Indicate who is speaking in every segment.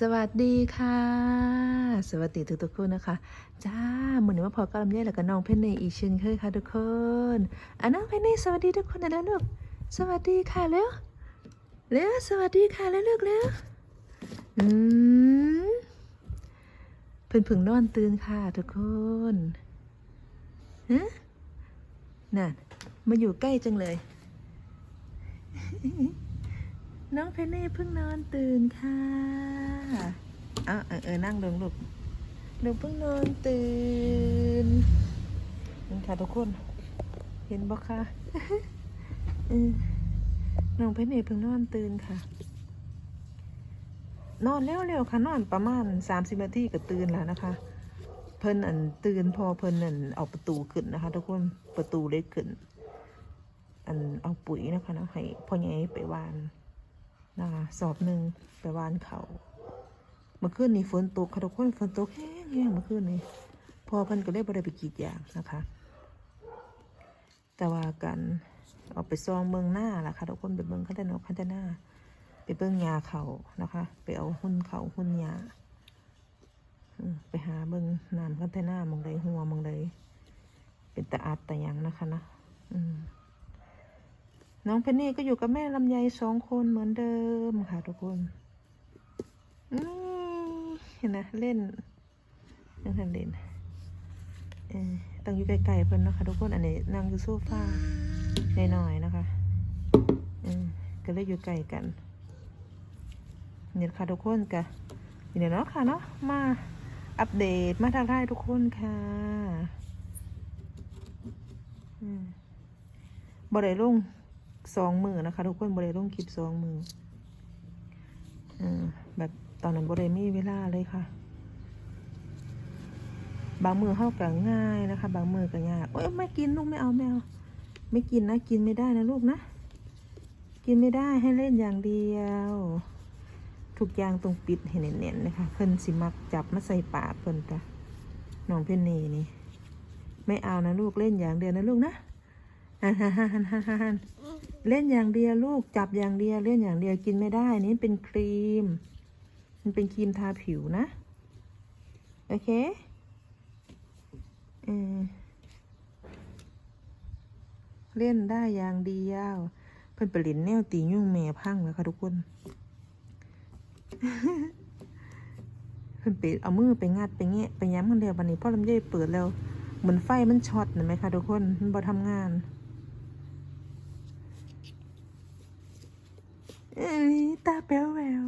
Speaker 1: สวัสดีค่ะ สวัสดีทุกๆคนนะคะ จ้าเหมือนว่าพอก็ลำเย่แล้วก็น้องเพนเนอีช่นเคยค่ะทุกคนอะน้องเพนเนสวัสดีทุกคนนะแล้วลูกสวัสดีค่ะเร็วเร็วสวัสดีค่ะแล้วลูกเร็วอืมเพิ่นเพิ่งนอนตื่นค่ะทุกคนฮะน่ะมาอยู่ใกล้จังเลย น้องเพนเน่เพิ่งนอนตื่นค่ะเอาเออเออนั่งลงลูกหนูเพิ่งนอนตื่นนี่ค่ะทุกคน เห็นบ่คะน้องเพนเน่เพิ่งนอนตื่นค่ะ นอนเร็วๆค่ะ นอนประมาณสามสิบนาทีก็ตื่นแล้วนะคะ เพิ่นอันตื่นพอเพิ่นอันเอาประตูขึ้นนะคะ ทุกคนประตูเล็กขึ้น อันเอาปุ๋ยนะคะนะให้พ่อใหญ่ไปวาน นะคะสอบหนึ่งไปวานเขาเมื่อคืนนี้ฝนตกค่ะทุกคนฝนตกแห้งแห้งเมื่อคืนนี้พอเพันก็เลยบ่ได้ไปกรีดยางนะคะ แต่ว่ากันเอาไปซองเมืองหน้าล่ะค่ะทุกคนไปเบิ่งคันธนกคันธนาไปเบิ่งยาเขานะคะ ไปเอาหุ้นเขาหุ้นยาไปหาเบิ่งน้ำคันธนามองใดหัวมองใดเป็นตะอาดตะยังนะคะนะอืม น้องเพนนี่ก็อยู่กับแม่ลำไยสองคนเหมือนเดิมค่ะทุกคนเห็นนะเล่นยังทันเล่นเออต้องอยู่ไกลๆเพิ่นนะคะทุกคนอันนี้นั่งอยู่โซฟาหน่อยๆนะคะอืมก็เลยอยู่ไกลกันเนี่ยค่ะทุกคนกะเดี๋ยวเนาะค่ะเนาะมาอัปเดตมาทักทายทุกคนค่ะบ่ได้ลง สองมือนะคะ ทุกคนบริเลงคลิปสองมืออืแบบตอนนั้นบริมีเวลาเลยค่ะ บางมือเข้ากับง่ายนะคะ บางมือก็ยากโอ้ยไม่กินลูกไม่เอาไม่เอาไม่กินนะกินไม่ได้นะลูกนะ กินไม่ได้ให้เล่นอย่างเดียวทุกอย่างตรงปิดให้เน้นๆนะคะเพิ่นสิมักจับมาใส่ปากเพิ่นจ้ะน้องเพนนีนี่ ไม่เอานะลูกเล่นอย่างเดียวนะลูกนะ ฮันฮันฮันฮันฮันฮันเล่นอย่างเดียวลูกจับอย่างเดียวเล่นอย่างเดียวกินไม่ได้นี่เป็นครีม มันเป็นครีมทาผิวนะ โอเคเออเล่นได้อย่างเดียวเพิ่อนไปเล่นแนวตียุ่งแม่พังแล้วค่ะทุกคนเพิ่อนไปเอามือไปงัดไปแงะไปย้ำกันเดียววันนี้พ่อลำไยเปิดแล้ว เหมือนไฟมันช็อตเห็นไหมคะทุกคนมันบ่ทำงาน เอ้ยตาแป๋วแหวว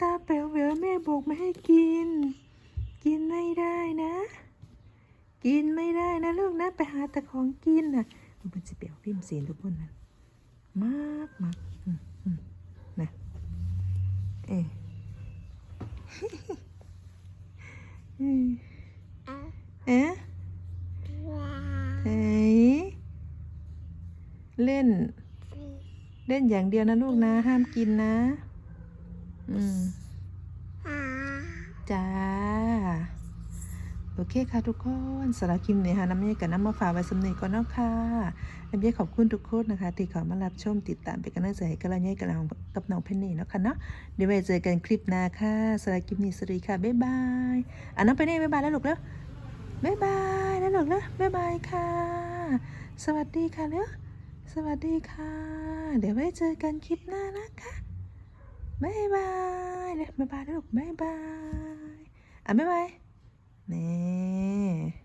Speaker 1: ตาแป๋วแหววแม่บอกไม่ให้กิน กินไม่ได้นะ กินไม่ได้นะลูกนะ ไปหาแต่ของกินนะมันเป็นสิเปียวพิมพ์เสียนทุกคนนะมากมากอืมอืมนะเอ๊ะอืมเอ๊ะเฮ้ยเล่น เล่นอย่างเดียวนะลูกนะ ห้ามกินนะ อืมจ้า โอเคค่ะทุกคนสำหรับคลิปนี้ค่ะน้ำเย่กับน้ำมาฝากไว้สำเนีก่อนเนาะค่ะน้ำเย่ขอบคุณทุกคนนะคะ ที่เขามารับชมติดตามเป็นกำลังใจให้กับเราเย่กับเรากับน้องเพนนี่เนาะค่ะเนาะเดี๋ยวไว้เจอกันคลิปหน้าค่ะสำหรับคลิปนี้สวัสดีค่ะบ๊ายบายอะน้องเพนนี่บ๊ายบายแล้วลูกแล้วบ๊ายบายแล้วลูกแล้วบ๊ายบายค่ะ สวัสดีค่ะแล้ว สวัสดีค่ะ เดี๋ยวไว้เจอกันคลิปหน้านะคะบ๊ายบายเลยบ๊ายบายลูกบ๊ายบาย อะบ๊ายบาย นี่